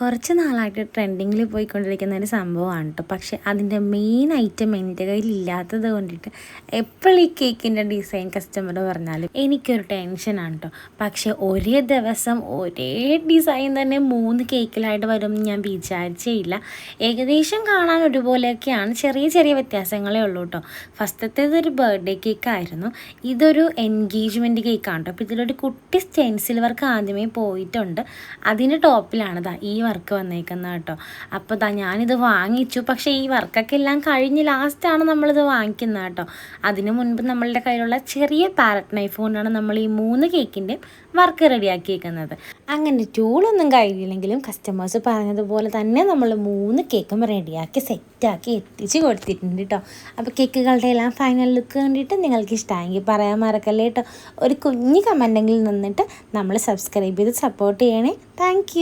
കുറച്ച് നാളായിട്ട് ട്രെൻഡിങ്ങിൽ പോയിക്കൊണ്ടിരിക്കുന്ന ഒരു സംഭവമാണ് കേട്ടോ പക്ഷെ അതിന്റെ മെയിൻ ഐറ്റം എന്റെ കയ്യിൽ ഇല്ലാത്തത് കൊണ്ടിട്ട് എപ്പോഴും ഈ കേക്കിന്റെ ഡിസൈൻ കസ്റ്റമർ പറഞ്ഞാലും എനിക്കൊരു ടെൻഷനാണ് കേട്ടോ പക്ഷെ ഒരേ ദിവസം ഒരേ ഡിസൈൻ തന്നെ മൂന്ന് കേക്കിലായിട്ട് വരും ഞാൻ വിചാരിച്ചേയില്ല. ഏകദേശം കാണാൻ ഒരുപോലെയൊക്കെയാണ്. ചെറിയ ചെറിയ വ്യത്യാസങ്ങളേ ഉള്ളൂ കേട്ടോ ഫസ്റ്റത്തേത് ഒരു ബർത്ത്ഡേ കേക്കായിരുന്നു ഇതൊരു എൻഗേജ്മെന്റ് കേക്കാണ് കേട്ടോ അപ്പോൾ ഇതിലൊരു കുട്ടി സ്റ്റെൻസിൽ വർക്ക് ആദ്യമേ പോയിട്ടുണ്ട്. അതിന്റെ ടോപ്പിലാണ് ഈ വർക്ക് വന്നേക്കുന്നത് കേട്ടോ. അപ്പോൾ താ ഞാനിത് വാങ്ങിച്ചു. പക്ഷേ ഈ വർക്കൊക്കെ എല്ലാം കഴിഞ്ഞ് ലാസ്റ്റാണ് നമ്മളിത് വാങ്ങിക്കുന്നത് കേട്ടോ. അതിന് മുൻപ് നമ്മളുടെ കയ്യിലുള്ള ചെറിയ പാരറ്റ് നൈഫ് കൊണ്ടാണ് നമ്മൾ ഈ മൂന്ന് കേക്കിന്റെ വർക്ക് റെഡിയാക്കിയേക്കുന്നത് അങ്ങനെ ടൂളൊന്നും കഴിയില്ലെങ്കിലും കസ്റ്റമേഴ്സ് പറഞ്ഞതുപോലെ തന്നെ നമ്മൾ മൂന്ന് കേക്കും റെഡിയാക്കി സെറ്റാക്കി എത്തിച്ച് കൊടുത്തിട്ടുണ്ട് കേട്ടോ. അപ്പോൾ കേക്കുകളുടെ എല്ലാം ഫൈനൽ ലുക്ക് കണ്ടിട്ട് നിങ്ങൾക്ക് ഇഷ്ടമായെങ്കിൽ പറയാൻ മറക്കല്ലേ കേട്ടോ. ഒരു കുഞ്ഞ് കമന്റെങ്കിലും നിന്നിട്ട് നമ്മൾ സബ്സ്ക്രൈബ് ചെയ്ത് സപ്പോർട്ട് ചെയ്യണേ. താങ്ക്